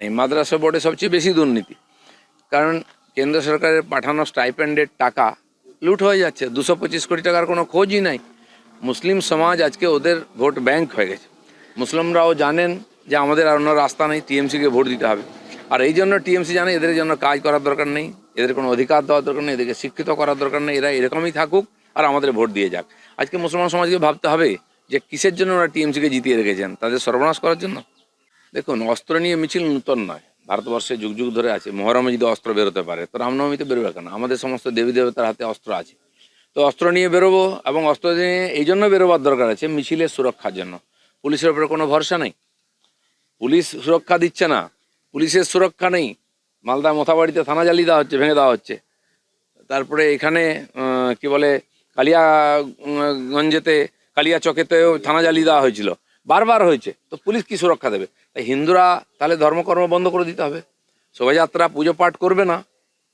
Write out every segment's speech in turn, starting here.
এই মাদ্রাসা বোর্ডে সবচেয়ে বেশি দুর্নীতি। কারণ কেন্দ্র সরকারের পাঠানো স্টাইপেন্ডের টাকা লুট হয়ে যাচ্ছে, দুশো পঁচিশ কোটি টাকার কোনো খোঁজই নাই। মুসলিম সমাজ আজকে ওদের ভোট ব্যাংক হয়ে গেছে। মুসলিমরাও জানেন যে আমাদের আর অন্য রাস্তা নেই টিএমসিকে ভোট দিতে হবে। আর এই জন্য টিএমসি জানে এদের জন্য কাজ করার দরকার নেই, এদের কোনো অধিকার দেওয়ার দরকার নেই, এদেরকে শিক্ষিত করার দরকার নেই, এরা এরকমই থাকুক আর আমাদের ভোট দিয়ে যাক। আজকে মুসলমান সমাজকে ভাবতে হবে যে কিসের জন্য ওরা টিএমসিকে জিতিয়ে রেখেছেন, তাদের সর্বনাশ করার জন্য? দেখুন, অস্ত্র নিয়ে মিছিল নূতন নয়। ভারতবর্ষে যুগ যুগ ধরে আছে। মহরমে যদি অস্ত্র বেরোতে পারে, তো রামনবমীতে বেরোবে কেন? আমাদের সমস্ত দেবী দেবতার হাতে অস্ত্র আছে। তো অস্ত্র নিয়ে বেরোবো এবং অস্ত্র নিয়ে এই জন্য বেরোবার দরকার আছে মিছিলের সুরক্ষার জন্য। পুলিশের উপরে কোনো ভরসা নেই। পুলিশ সুরক্ষা দিচ্ছে না। পুলিশের সুরক্ষা নেই। মালদা মোথাবাড়িতে থানা জ্বালিয়ে দেওয়া হচ্ছে, ভেঙে দেওয়া হচ্ছে। তারপরে এখানে কি বলে, কালিয়াগঞ্জেতে কালিয়া চকেতেও থানা জ্বালিয়ে দেওয়া হয়েছিল। বারবার হয়েছে তো পুলিশ কি সুরক্ষা দেবে? তাই হিন্দুরা তাহলে ধর্মকর্ম বন্ধ করে দিতে হবে। শোভাযাত্রা পুজো পাঠ করবে না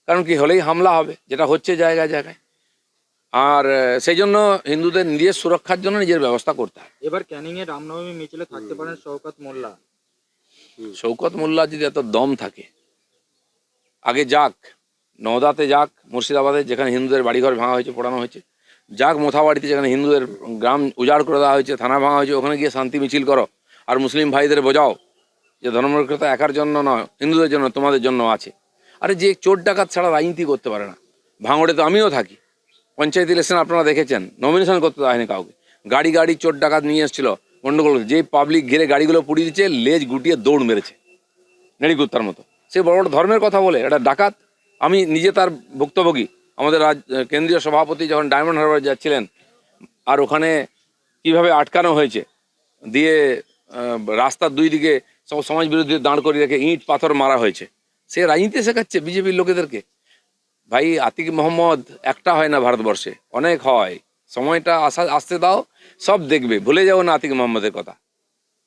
কারণ কি হলেই হামলা হবে যেটা হচ্ছে জায়গায় জায়গায়। আর সেই জন্য হিন্দুদের নিজের সুরক্ষার জন্য নিজের ব্যবস্থা করতে হয়। এবার ক্যানিং এ রামনবমী মিছিলে থাকতে পারেন শওকত মোল্লা। শৌকত মোল্লা যদি এত দম থাকে আগে যাক নওদাতে যাক মুর্শিদাবাদে যেখানে হিন্দুদের বাড়িঘর ভাঙা হয়েছে পোড়ানো হয়েছে যাক মোথাবাড়িতে যেখানে হিন্দুদের গ্রাম উজাড় করে দেওয়া হয়েছে, থানা ভাঙা হয়েছে, ওখানে গিয়ে শান্তি মিছিল করো। আর মুসলিম ভাইদের বোঝাও যে ধর্মনিরক্ষতা একার জন্য নয়, হিন্দুদের জন্য, তোমাদের জন্য আছে। আরে যে চোর ডাকাত ছাড়া রাজনীতি করতে পারে না। ভাঙড়ে তো আমিও থাকি। পঞ্চায়েত ইলেকশন আপনারা দেখেছেন নমিনেশন করতে হয়নি কাউকে। গাড়ি গাড়ি চোর ডাকাত নিয়ে এসেছিল গন্ডগোল। যে পাবলিক ঘিরে গাড়িগুলো পুড়িয়ে দিচ্ছে, লেজ গুটিয়ে দৌড় মেরেছে। নেড়িকুত্তার মতো। সে বড় বড় ধর্মের কথা বলে, এটা ডাকাত। আমি নিজে তার ভুক্তভোগী। আমাদের রাজ কেন্দ্রীয় সভাপতি যখন ডায়মন্ড হারবার যাচ্ছিলেন আর ওখানে কীভাবে আটকানো হয়েছে দিয়ে রাস্তার দুই দিকে সব সমাজ বিরোধী দাঁড় করিয়ে রেখে ইট পাথর মারা হয়েছে সে রাজনীতি শেখাচ্ছে বিজেপির লোকেদেরকে। ভাই আতিক মোহাম্মদ একটা হয় না ভারতবর্ষে অনেক হয়। সময়টা আসা আসতে দাও সব দেখবে ভুলে যাও না আতিক মোহাম্মদের কথা।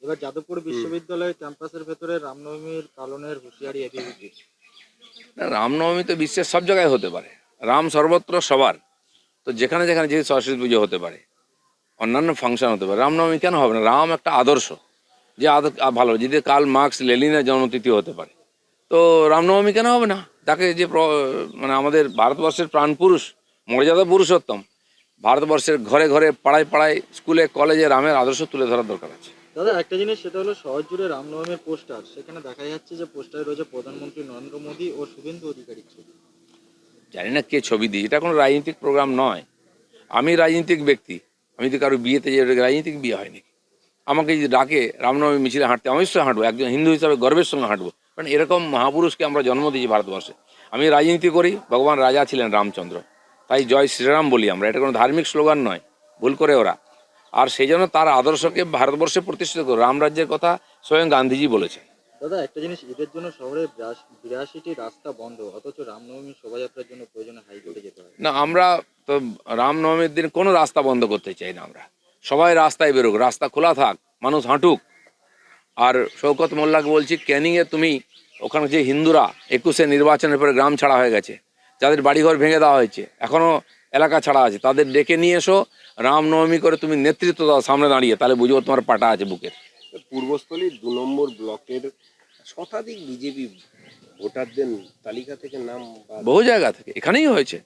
এবার যাদবপুর বিশ্ববিদ্যালয় ক্যাম্পাসের ভেতরে রামনবমীর পালনের হুঁশিয়ারি রামনবমী তো বিশ্বের সব জায়গায় হতে পারে। রাম সর্বত্র সবার। তো যেখানে যেখানে যে সরস্বতী পুজো হতে পারে, অন্যান্য ফাংশন হতে পারে, রামনবমী কেন হবে না? রাম একটা আদর্শ, যে আদর ভালো যদি কাল মার্কস লেলিনের জন্মতিথি হতে পারে। তো রামনবমী কেন হবে না? তাকে যে মানে আমাদের ভারতবর্ষের প্রাণপুরুষ, মর্যাদা পুরুষোত্তম, ভারতবর্ষের ঘরে ঘরে, পাড়ায় পাড়ায়, স্কুলে, কলেজে রামের আদর্শ তুলে ধরার দরকার আছে। দাদা, একটা জিনিস, সেটা হলো শহর জুড়ে রামনবমীর পোস্টার। সেখানে দেখা যাচ্ছে যে পোস্টারে রয়েছে প্রধানমন্ত্রী নরেন্দ্র মোদী ও শুভেন্দু অধিকারীর ছবি। জানি না কে ছবি দিই এটা কোনো রাজনৈতিক প্রোগ্রাম নয়। আমি রাজনৈতিক ব্যক্তি। আমি তো কারও বিয়েতে যে রাজনৈতিক বিয়ে হয়নি আমাকে যদি ডাকে, রামনবমী মিছিলে হাঁটতে, আমি অবশ্যই হাঁটবো। একজন হিন্দু হিসাবে গর্বের সঙ্গে হাঁটবো। কারণ এরকম মহাপুরুষকে আমরা জন্ম দিয়েছি ভারতবর্ষে। আমি রাজনীতি করি, ভগবান রাজা ছিলেন রামচন্দ্র। তাই জয় শ্রীরাম বলি আমরা। এটা কোনো ধার্মিক স্লোগান নয়। ভুল করে ওরা। আর সেই জন্য তার আদর্শকে ভারতবর্ষে প্রতিষ্ঠিত করে। রামরাজ্যের কথা স্বয়ং গান্ধীজি বলেছে দাদা, একটা জিনিস, ঈদের জন্য শহরের বিরাশিটি রাস্তা বন্ধ, অথচ রামনবমী শোভাযাত্রার জন্য প্রয়োজনে হাইকোর্টে যেতে হয়। না, আমরা তো রামনবমীর দিন কোনো রাস্তা বন্ধ করতে চাই না আমরা। সবাই রাস্তায় বেরোক, রাস্তা খোলা থাক, মানুষ হাঁটুক। আর শৌকত মোল্লাকে বলছি, ক্যানিংয়ে তুমি, ওখানে যে হিন্দুরা, একুশে নির্বাচনের পরে গ্রাম ছাড়া হয়ে গেছে, যাদের বাড়িঘর ভেঙে দেওয়া হয়েছে এখনও এলাকা ছাড়া আছে, তাদের ডেকে নিয়ে এসো, রামনবমী করে তুমি নেতৃত্ব দাও, সামনে দাঁড়িয়ে, তাহলে বুঝব তোমার পাটা আছে বুকের। পূর্বস্থলীর দু নম্বর ব্লকের শতাধিক বিজেপি ভোটারদের তালিকা থেকে নাম বহু জায়গা থেকে, এখানেই হয়েছে।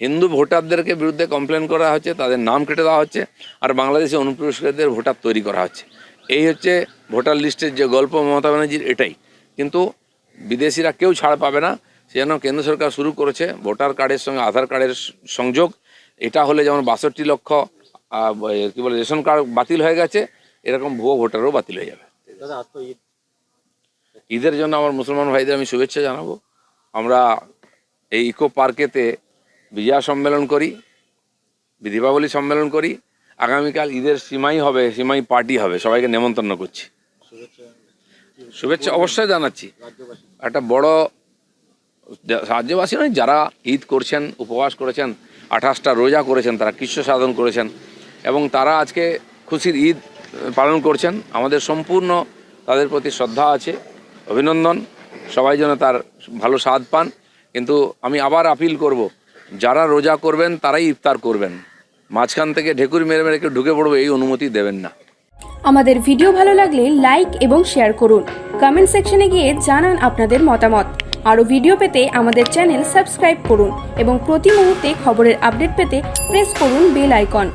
হিন্দু ভোটারদেরকে বিরুদ্ধে কমপ্লেন করা হচ্ছে, তাদের নাম কেটে দেওয়া হচ্ছে, আর বাংলাদেশে অনুপ্রবেশকারীদের ভোটার তৈরি করা হচ্ছে। এই হচ্ছে ভোটার লিস্টের যে গল্প মমতা ব্যানার্জির, এটাই। কিন্তু বিদেশিরা কেউ ছাড় পাবে না সেজন্য কেন্দ্র সরকার শুরু করেছে, ভোটার কার্ডের সঙ্গে আধার কার্ডের সংযোগ, এটা হলে যেমন বাষট্টি লক্ষ কি বলে, রেশন কার্ড বাতিল হয়ে গেছে এরকম ভুয়ো ভোটারও বাতিল হয়ে যাবে। ঈদের জন্য আমার মুসলমান ভাইদের আমি শুভেচ্ছা জানাব। আমরা এই ইকো পার্কেতে বিজয়া সম্মেলন করি দীপাবলি সম্মেলন করি। আগামীকাল ঈদের সীমাই হবে সীমাই পার্টি হবে সবাইকে নেমন্তন্ন করছি। শুভেচ্ছা। অবশ্যই জানাচ্ছি। একটা বড় রাজ্যবাসী নয় যারা ঈদ করছেন উপবাস করেছেন আঠাশটা রোজা করেছেন তারা কৃষ্ণ সাধন করেছেন এবং তারা আজকে খুশির ঈদ পালন করছেন। আমাদের সম্পূর্ণ তাদের প্রতি শ্রদ্ধা আছে, অভিনন্দন। সবাই যেন তার ভালো স্বাদ পান। কিন্তু আমি আবার আপিল করব, যারা রোজা করবেন তারাই ইফতার করবেন। মাঝখান থেকে ঢেকুর মেরে মেরে ঢুকে পড়বে, এই অনুমতি দেবেন না। আমাদের ভিডিও ভালো লাগলে লাইক এবং শেয়ার করুন। কমেন্ট সেকশনে গিয়ে জানান আপনাদের মতামত। আরও ভিডিও পেতে আমাদের চ্যানেল সাবস্ক্রাইব করুন এবং প্রতি মুহূর্তে খবরের আপডেট পেতে প্রেস করুন বেল আইকন।